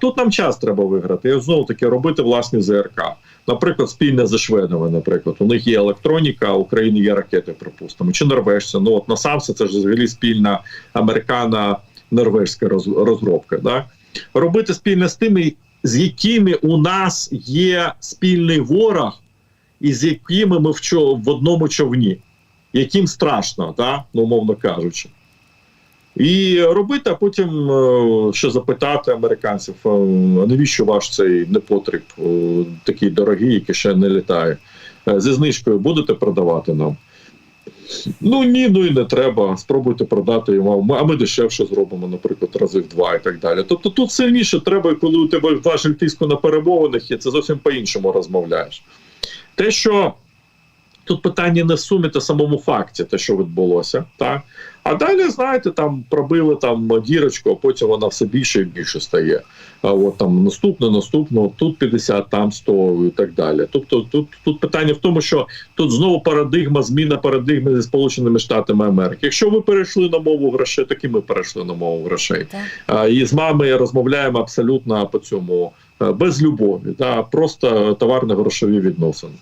Тут нам час треба виграти. І знову таки робити власні ЗРК. Наприклад, спільне зі шведами. Наприклад, у них є електроніка, а у України є ракети, припустимо, чи норвежці. Ну от насамся це ж взагалі спільна американо-норвежська розробка. Да? Робити спільне з тими, з якими у нас є спільний ворог, і з якими ми в, чо, в одному човні, яким страшно, да? ну, умовно кажучи. І робити, а потім е, ще запитати американців, е, навіщо ваш цей непотріб е, такий дорогий, який ще не літає. Зі знижкою будете продавати нам? Ну ні, ну і не треба. Спробуйте продати йому. А ми дешевше зробимо, наприклад, рази в два і так далі. Тобто тут сильніше треба, коли у тебе важель тиску на перемовинах є, це зовсім по-іншому розмовляєш. Те, що тут питання не в сумі та самому факті, те, що відбулося, так? А далі, знаєте, там пробили там дірочку, а потім вона все більше і більше стає. А от там наступне, наступно, тут 50, там 100 і так далі. Тобто, тут, тут питання в тому, що тут знову парадигма, зміна парадигми зі Сполученими Штатами Америки. Якщо ви перейшли на мову грошей, так і ми перейшли на мову грошей. Так. А, І з мами розмовляємо абсолютно по цьому е, без любові, да, просто товарно-грошові відносини.